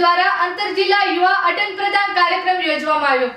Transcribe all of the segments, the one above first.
દ્વારા આંતર જિલ્લા યુવા અટન પ્રદાન કાર્યક્રમ યોજવામાં આવ્યો.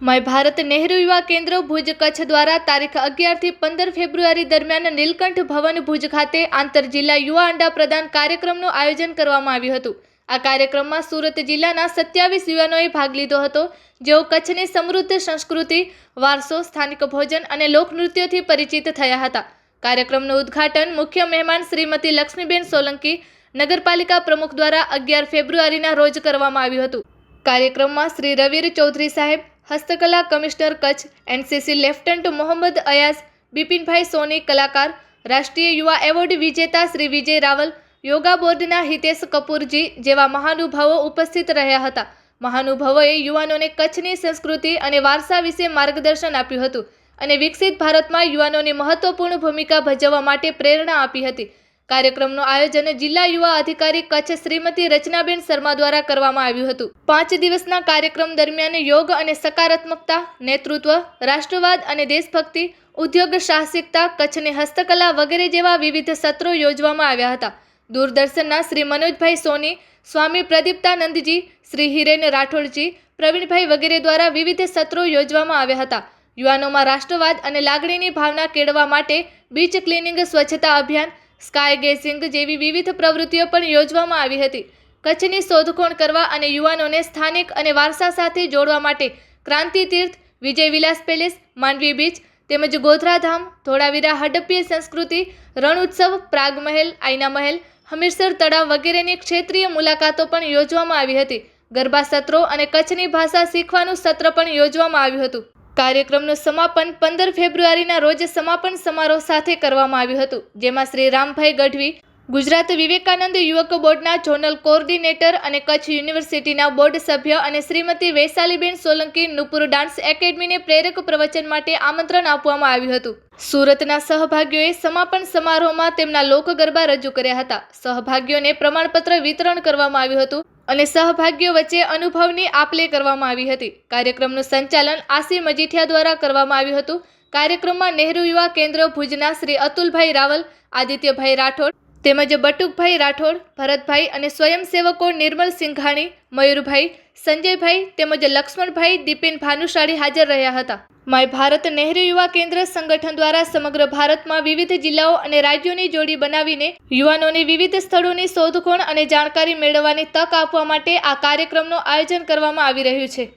મય ભારત નહેરુ યુવા કેન્દ્ર ભુજ કચ્છ દ્વારા તારીખ અગિયારથી પંદર ફેબ્રુઆરી દરમિયાન નીલકંઠ ભવન ભુજ ખાતે આંતર જિલ્લા યુવા અંડા પ્રદાન કાર્યક્રમનું આયોજન કરવામાં આવ્યું હતું. આ કાર્યક્રમમાં સુરત જિલ્લાના સત્યાવીસ યુવાનોએ ભાગ લીધો હતો, જેઓ કચ્છની સમૃદ્ધ સંસ્કૃતિ, વારસો, સ્થાનિક ભોજન અને લોકનૃત્યોથી પરિચિત થયા હતા. કાર્યક્રમનું ઉદ્ઘાટન મુખ્ય મહેમાન શ્રીમતી લક્ષ્મીબેન સોલંકી નગરપાલિકા પ્રમુખ દ્વારા અગિયાર ફેબ્રુઆરીના રોજ કરવામાં આવ્યું હતું. કાર્યક્રમમાં શ્રી રવિર ચૌધરી સાહેબ, હસ્તકલા commissioner Kutch, NCC lieutenant Mohammad Ayaz, Bipinbhai Soni કલાકાર, રાષ્ટ્રીય યુવા એવોર્ડ વિજેતા શ્રી વિજય રાવલ, યોગા બોર્ડના હિતેશ કપૂરજી જેવા મહાનુભાવો ઉપસ્થિત રહ્યા હતા. મહાનુભાવોએ યુવાનોને કચ્છની સંસ્કૃતિ અને વારસા વિશે માર્ગદર્શન આપ્યું હતું અને વિકસિત ભારતમાં યુવાનોની મહત્વપૂર્ણ ભૂમિકા ભજવવા માટે પ્રેરણા આપી હતી. કાર્યક્રમનું આયોજન જિલ્લા યુવા અધિકારી કચ્છ શ્રીમતી રચનાબેન શર્મા દ્વારા કરવામાં આવ્યું હતું. પાંચ દિવસના કાર્યક્રમ દરમિયાન યોગ અને સકારાત્મકતા, નેતૃત્વ, રાષ્ટ્રવાદ અને દેશભક્તિ, ઉદ્યોગ સાહસિકતા, કચ્છની હસ્તકલા વગેરે જેવા વિવિધ સત્રો યોજવામાં આવ્યા હતા. દૂરદર્શનના શ્રી મનોજભાઈ સોની, સ્વામી પ્રદીપ્તાનંદજી, શ્રી હિરેન રાઠોડજી, પ્રવીણભાઈ વગેરે દ્વારા વિવિધ સત્રો યોજવામાં આવ્યા હતા. યુવાનોમાં રાષ્ટ્રવાદ અને લાગણીની ભાવના કેળવવા માટે બીચ ક્લિનિંગ સ્વચ્છતા અભિયાન સ્કાય ગેસિંગ જેવી વિવિધ પ્રવૃત્તિઓ પણ યોજવામાં આવી હતી. કચ્છની શોધખોળ કરવા અને યુવાનોને સ્થાનિક અને વારસા સાથે જોડવા માટે ક્રાંતિ તીર્થ, વિજય વિલાસ પેલેસ, માંડવી બીચ તેમજ ગોધરાધામ ધોળાવીરા હડપ્પી સંસ્કૃતિ, રણ ઉત્સવ, પ્રાગ મહેલ, આઈના મહેલ, હમીરસર તળાવ વગેરેની ક્ષેત્રીય મુલાકાતો પણ યોજવામાં આવી હતી. ગરબા સત્રો અને કચ્છની ભાષા શીખવાનું સત્ર પણ યોજવામાં આવ્યું હતું. કાર્યક્રમનું સમાપન પંદર ફેબ્રુઆરીના રોજ સમાપન સમારોહ સાથે કરવામાં આવ્યું હતું, જેમાં શ્રી રામભાઈ ગઢવી ગુજરાત વિવેકાનંદ યુવક બોર્ડના ઝોનલ કોઓર્ડિનેટર અને કચ્છ યુનિવર્સિટીના બોર્ડ સભ્ય અને શ્રીમતી વૈશાલીબેન સોલંકી નુપુર ડાન્સ એકેડમીને પ્રેરક પ્રવચન માટે આમંત્રણ આપવામાં આવ્યું હતું. સુરતના સહભાગીઓએ સમાપન સમારોહમાં તેમના લોકગરબા રજૂ કર્યા હતા. સહભાગીઓને પ્રમાણપત્ર વિતરણ કરવામાં આવ્યું હતું અને સહભાગીઓ વચ્ચે અનુભવની આપલે કરવામાં આવી હતી. કાર્યક્રમનું સંચાલન આસી મજીઠિયા દ્વારા કરવામાં આવ્યું હતું. કાર્યક્રમમાં નહેરુ યુવા કેન્દ્ર ભુજના શ્રી અતુલભાઈ રાવલ, આદિત્યભાઈ રાઠોડ તેમજ બટુકભાઈ રાઠોડ, ભરતભાઈ અને સ્વયંસેવકો નિર્મલ સિંઘાણી, મયુરભાઈ, સંજયભાઈ તેમજ લક્ષ્મણભાઈ દીપેન ભાનુશાળી હાજર રહ્યા હતા. માય ભારત નહેરુ યુવા કેન્દ્ર સંગઠન દ્વારા સમગ્ર ભારતમાં વિવિધ જિલ્લાઓ અને રાજ્યોની જોડી બનાવીને યુવાનોને વિવિધ સ્થળોની શોધખોળ અને જાણકારી મેળવવાની તક આપવા માટે આ કાર્યક્રમનું આયોજન કરવામાં આવી રહ્યું છે.